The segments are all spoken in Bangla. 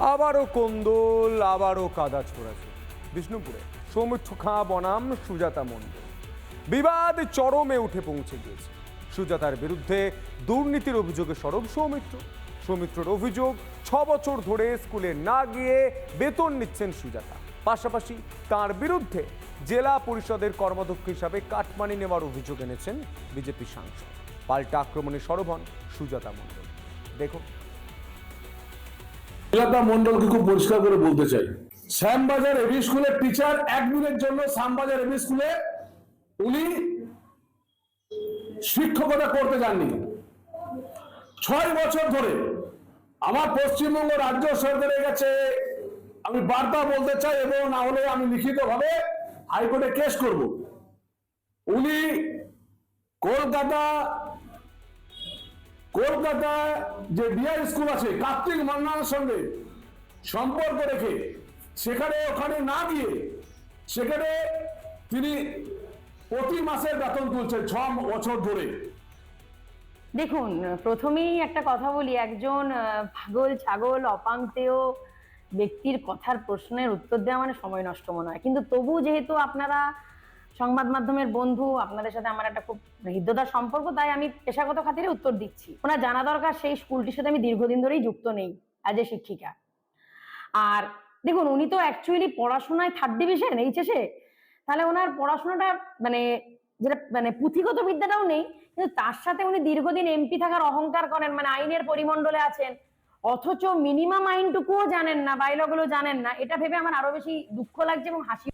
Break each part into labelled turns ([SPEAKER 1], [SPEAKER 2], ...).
[SPEAKER 1] আবারও কোন্দল, আবারও কাদা ছোড়াছে। বিষ্ণুপুরে সৌমিত্র খাঁ, বনাম, সুজাতা মণ্ডল। বিবাদ চরমে উঠে পৌঁছে গিয়েছে। সুজাতার বিরুদ্ধে দুর্নীতির অভিযোগে সরব সৌমিত্র। সৌমিত্রর অভিযোগ, ছ বছর ধরে স্কুলে না গিয়ে বেতন নিচ্ছেন সুজাতা। পাশাপাশি তার বিরুদ্ধে জেলা পরিষদের কর্মাধ্যক্ষ হিসাবে কাটমানি নেওয়ার অভিযোগ এনেছেন বিজেপি সাংসদ। পাল্টা আক্রমণে সরব হন সুজাতা মণ্ডল। দেখুন
[SPEAKER 2] সুজাতা মন্ডলকে খুব পরিষ্কার করে বলতে চাই। শ্যামবাজার এভি স্কুলের টিচার এক দিনের জন্য শ্যামবাজার এভি স্কুলে উনি শিক্ষকতা করতে যাননি। ছয় বছর ধরে আমার পশ্চিমবঙ্গ রাজ্য সরকারের কাছে আমি বার্তা বলতে চাই এবং না হলে আমি লিখিতভাবে হাইকোর্টে কেস করব। উনি কলকাতা কলকাতায় যে বিআই স্কুল আছে, কার্তিক মান্নানের সঙ্গে সম্পর্ক রেখে সেখানে ওখানে না গিয়ে সেখানে তিনি প্রতি মাসের বেতন তুলছেন ছ বছর ধরে।
[SPEAKER 3] দেখুন, প্রথমেই একটা কথা বলি, একজন পাগল ছাগল অপাঙ্ক্তেয় ব্যক্তির কথার প্রশ্নের উত্তর দেওয়া মানে সময় নষ্ট মনে হয়। কিন্তু তবু যেহেতু আপনারা সংবাদ মাধ্যমের বন্ধু, আপনাদের সাথে আমার একটা খুব হৃদ্যতার সম্পর্ক, তাই আমি পেশাগত খাতিরে উত্তর দিচ্ছি। ওনার জানা দরকার, সেই স্কুলটির সাথে আমি দীর্ঘদিন ধরেই যুক্ত নেই অ্যাজ এ শিক্ষিকা। আর দেখুন, উনি তো অ্যাকচুয়ালি পড়াশোনায় থার্ড ডিভিশন এইচএসে। তাহলে ওনার পড়াশোনাটা মানে যেটা মানে পুঁথিগত বিদ্যাটাও নেই, কিন্তু তার সাথে উনি দীর্ঘদিন এমপি থাকার অহংকার করেন মানে আইনের পরিমণ্ডলে আছেন। অথচ মিনিমাম আইনটুকুও জানেন না বাইলগুলো জানেন না, এটা ভেবে আমার আরও বেশি দুঃখ লাগছে এবং হাসি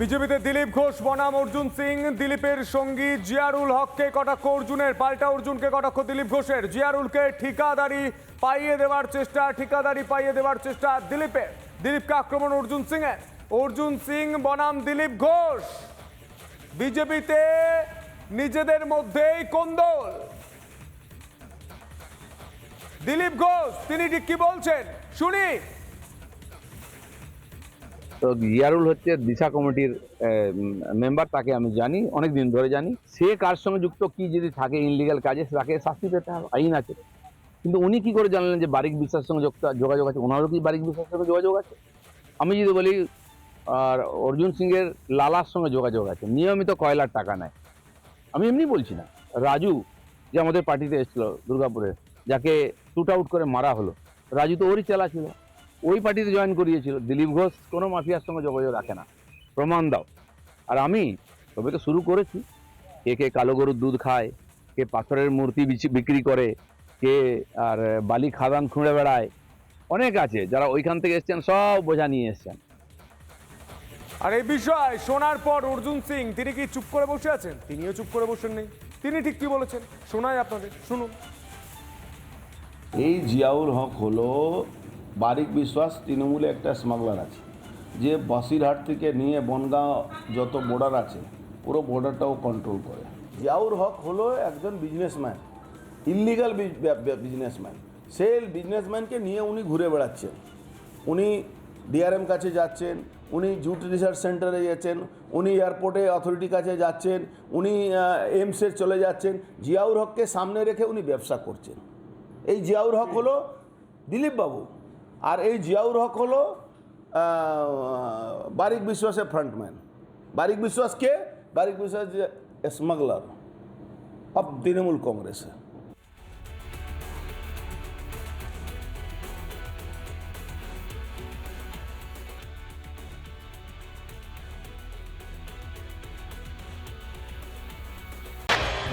[SPEAKER 1] বিজেপিতে দিলীপ ঘোষ, বনাম অর্জুন সিং, দিলীপের সঙ্গী জিয়ারুল হককে কটাক্ষ অর্জুনের, পাল্টা অর্জুনকে কটাক্ষ দিলীপ ঘোষের। জিয়ারুলকে ঠিকাদারি পাইয়ে দেওয়ার চেষ্টা, ঠিকাদারি পাইয়ে দেওয়ার চেষ্টা দিলীপের। দিলীপকে আক্রমণ অর্জুন সিং এর অর্জুন সিং, বনাম দিলীপ ঘোষ। বিজেপিতে নিজেদের মধ্যেই কোন্দল। দিলীপ ঘোষ, তিনি ঠিক কি বলছেন? শুনি।
[SPEAKER 4] তো ইয়ারুল হচ্ছে দিশা কমিটির মেম্বার, তাকে আমি জানি অনেক দিন ধরে জানি। সে কার সঙ্গে যুক্ত, কি যদি থাকে ইনলিগাল কাজে, তাকে শাস্তি পেতে হবে, আইন আছে। কিন্তু উনি কি করে জানলেন যে বারিক বিশ্বাসের সঙ্গে যোগাযোগ আছে? ওনারও কি বারিক বিশ্বাসের সঙ্গে যোগাযোগ আছে? আমি যদি বলি, আর অর্জুন সিংয়ের লালার সঙ্গে যোগাযোগ আছে, নিয়মিত কয়লার টাকা নেয়। আমি এমনি বলছি না, রাজু যে আমাদের পার্টিতে এসেছিল, দুর্গাপুরে, যাকে শুট আউট করে মারা হলো, রাজু তো ওরই চেলা ছিল। ওই পার্টিতে জয়েন করিয়েছিল। দিলীপ ঘোষ কোনো মাফিয়ার সঙ্গে যোগাযোগ রাখে না। প্রমাণ দাও। আর আমি তবে তো শুরু করেছি। কে কে কালো গরুর দুধ খায় কে পাথরের মূর্তি বিক্রি করে কে আর বালি খাদান খুঁড়ে বেড়ায়। অনেক আছে যারা ওইখান থেকে এসছেন সব বোঝা নিয়ে এসছেন।
[SPEAKER 1] আর এই বিষয় শোনার পর অর্জুন সিং তিনি কি চুপ করে বসে আছেন? তিনিও চুপ করে বসেন নেই। তিনি ঠিক কি বলেছেন? শোনায় আপনাদের শুনুন।
[SPEAKER 5] এই জিয়াউল হক হলো বারিক বিশ্বাস তৃণমূলে একটা স্মাগলার আছে। যে বসিরহাট থেকে নিয়ে বনগাঁও যত বর্ডার আছে, পুরো বর্ডারটাও কন্ট্রোল করে। জিয়াউর হক হলো একজন বিজনেসম্যান ইলিগাল বিজনেসম্যান সে বিজনেসম্যানকে নিয়ে উনি ঘুরে বেড়াচ্ছেন। উনি ডিআরএম কাছে যাচ্ছেন, উনি জুট রিসার্চ সেন্টারে যাচ্ছেন উনি এয়ারপোর্টে অথরিটির কাছে যাচ্ছেন, উনি এমসে চলে যাচ্ছেন। জিয়াউর হককে সামনে রেখে উনি ব্যবসা করছেন। এই জিয়াউর হক হলো দিলীপ বাবু আর এই জিয়াউর হক হলো বারিক বিশ্বাসের ফ্রন্টম্যান। বারিক বিশ্বাস কে? বারিক বিশ্বাস স্মাগলার অফ তৃণমূল কংগ্রেসের